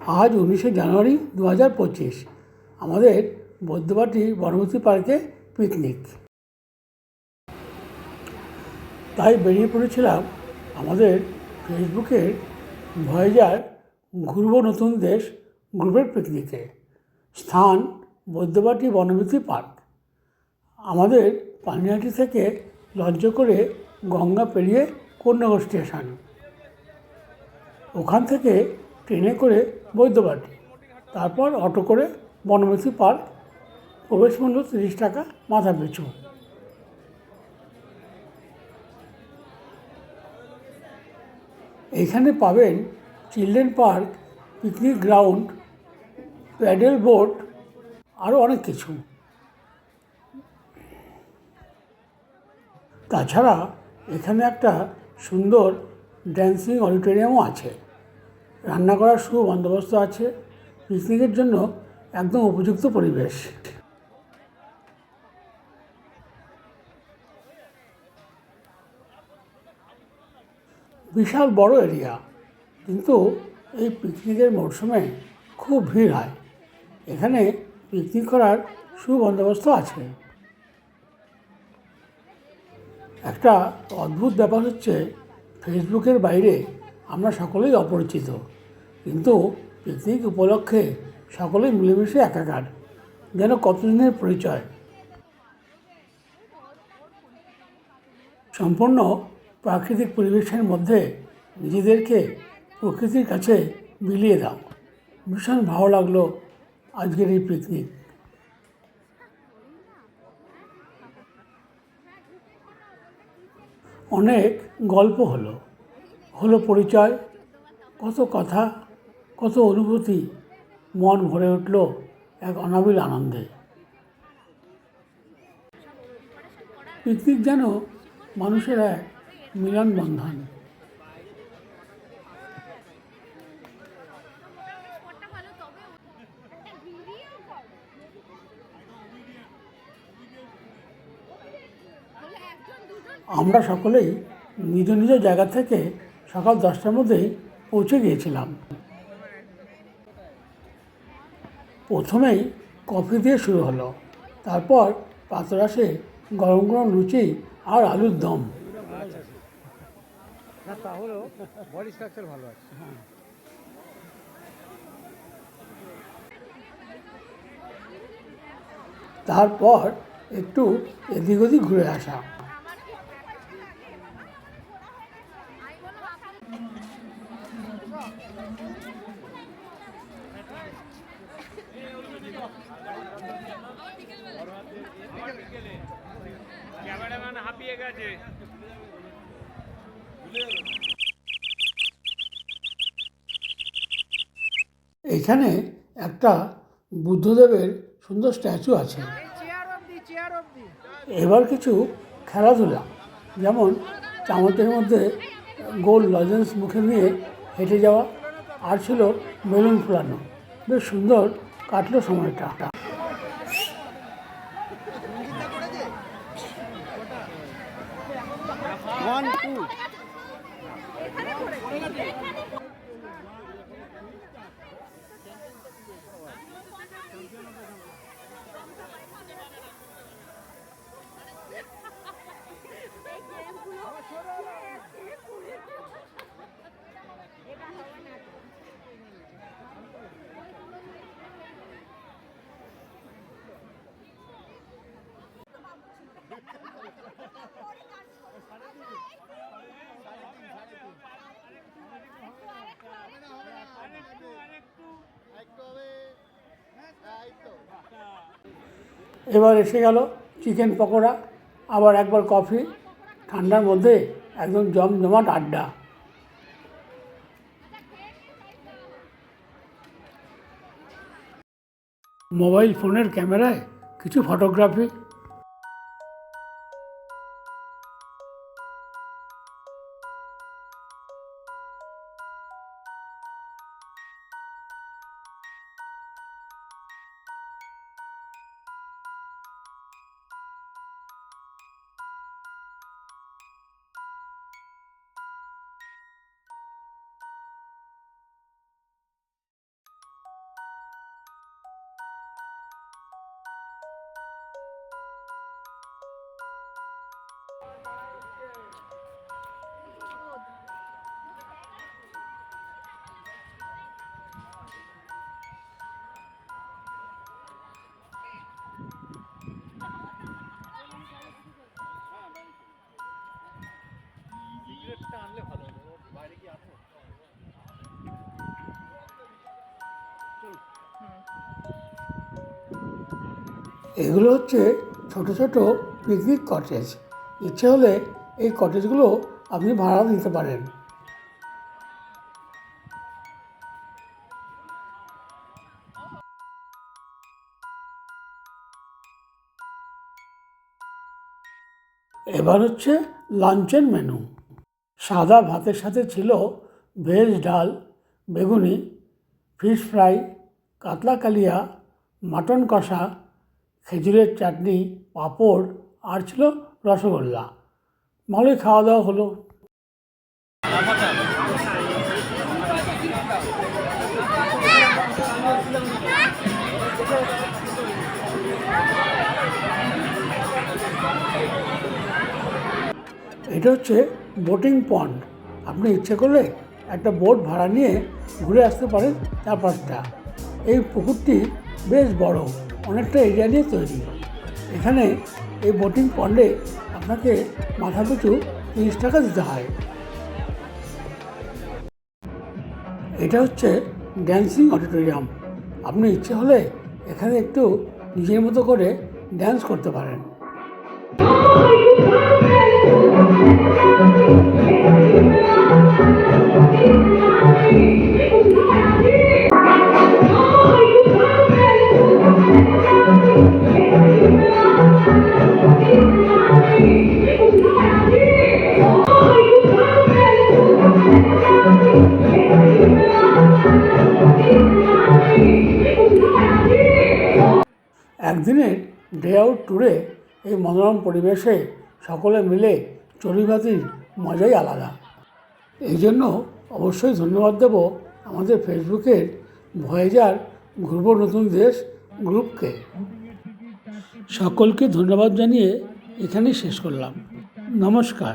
আজ উনিশে জানুয়ারি দু হাজার পঁচিশ। আমাদের বৈদ্যবাটি বনবতী পার্কে পিকনিক। তাই বেরিয়ে পড়েছিলাম আমাদের ফেসবুকের ভয়েজার ঘুরব নতুন দেশ গ্রুপের পিকনিকে। স্থান বৈদ্যবাটি বনবতী পার্ক। আমাদের পানিহাটি থেকে লঞ্চ করে গঙ্গা পেরিয়ে কন্যাগর স্টেশন। ওখান থেকে ট্রেনে করে বৈদ্যবাটি। তারপর অটো করে বনবতী পার্ক প্রবেশ মূল্য তিরিশ টাকা, মাথা পিছু। এখানে পাবেন children park, picnic ground, paddle boat আরও অনেক কিছু। তাছাড়া এখানে একটা সুন্দর ড্যান্সিং অডিটোরিয়ামও আছে। রান্না করার সুবন্দোবস্ত আছে পিকনিকের জন্য একদম উপযুক্ত পরিবেশ। বিশাল বড় এরিয়া, কিন্তু এই পিকনিকের মরশুমে খুব ভিড় হয়। এখানে পিকনিক করার সুবন্দোবস্ত আছে। একটা অদ্ভুত ব্যাপার হচ্ছে ফেসবুকের বাইরে আমরা সকলেই অপরিচিত। কিন্তু পিকনিক উপলক্ষে সকলেই মিলেমিশে একাকার। যেন কতদিনের পরিচয়? সম্পূর্ণ প্রাকৃতিক পরিবেশের মধ্যে নিজেদেরকে প্রকৃতির কাছে বিলিয়ে দাও। ভীষণ ভালো লাগল আজকের এই পিকনিক অনেক গল্প হলো। হলো পরিচয়, কত কথা কত অনুভূতি মন ভরে উঠল এক অনাবিল আনন্দে। পিকনিক যেন মানুষের এক মিলন বন্ধন আমরা সকলেই নিজ নিজ জায়গা থেকে সকাল দশটার মধ্যেই পৌঁছে গিয়েছিলাম। প্রথমেই কফি দিয়ে শুরু হলো। তারপর পাতরাসে গরম গরম লুচি আর আলুর দম। না তাহলেও বডি স্ট্রাকচার ভালো আছে। তারপর একটু এদিক ওদিক ঘুরে আসা। হাঁপিয়ে গেছে। এখানে একটা বুদ্ধদেবের সুন্দর স্ট্যাচু আছে। এবার কিছু খেলাধুলা যেমন চামচের মধ্যে গোল লজেন্স মুখে নিয়ে হেঁটে যাওয়া আর ছিল বেলুন ফোলানো। বেশ সুন্দর কাটলো সময়টা। ওয়ান টু এবার এসে গেল চিকেন পকোড়া, আবার একবার কফি। ঠান্ডার মধ্যে একদম জমজমাট আড্ডা। মোবাইল ফোনের ক্যামেরায় কিছু ফটোগ্রাফি এগুলো হচ্ছে ছোট ছোট পিকনিক কটেজ ইচ্ছে হলে এই কটেজগুলো আপনি ভাড়া নিতে পারেন। এবার হচ্ছে লাঞ্চের মেনু সাদা ভাতের সাথে ছিল ভেজ ডাল, বেগুনি ফিশ ফ্রাই কাতলা কালিয়া মাটন কষা, খেজুরের চাটনি, পাঁপড়, আর ছিল রসগোল্লা। ভালোই খাওয়া দাওয়া হলো। এটা হচ্ছে বোটিং পন্ড আপনি ইচ্ছে করলে একটা বোট ভাড়া নিয়ে ঘুরে আসতে পারেন চারপাশটা। এই পুকুরটি বেশ বড়, অনেকটা এরিয়া নিয়ে তৈরি। এখানে এই বোটিং পন্ডে আপনাকে মাথা পিছু তিরিশ টাকা দিতে হয়। এটা হচ্ছে ড্যান্সিং অডিটোরিয়াম আপনি ইচ্ছে হলে এখানে একটু নিজের মতো করে ড্যান্স করতে পারেন। একদিনের ডে আউট ট্যুরে এই মনোরম পরিবেশে সকলে মিলে চড়িবাতির মজাই আলাদা। এই জন্য অবশ্যই ধন্যবাদ দেব আমাদের ফেসবুকের ভয়েজার ঘুরব নতুন দেশ গ্রুপকে সকলকে ধন্যবাদ জানিয়ে এখানেই শেষ করলাম। নমস্কার।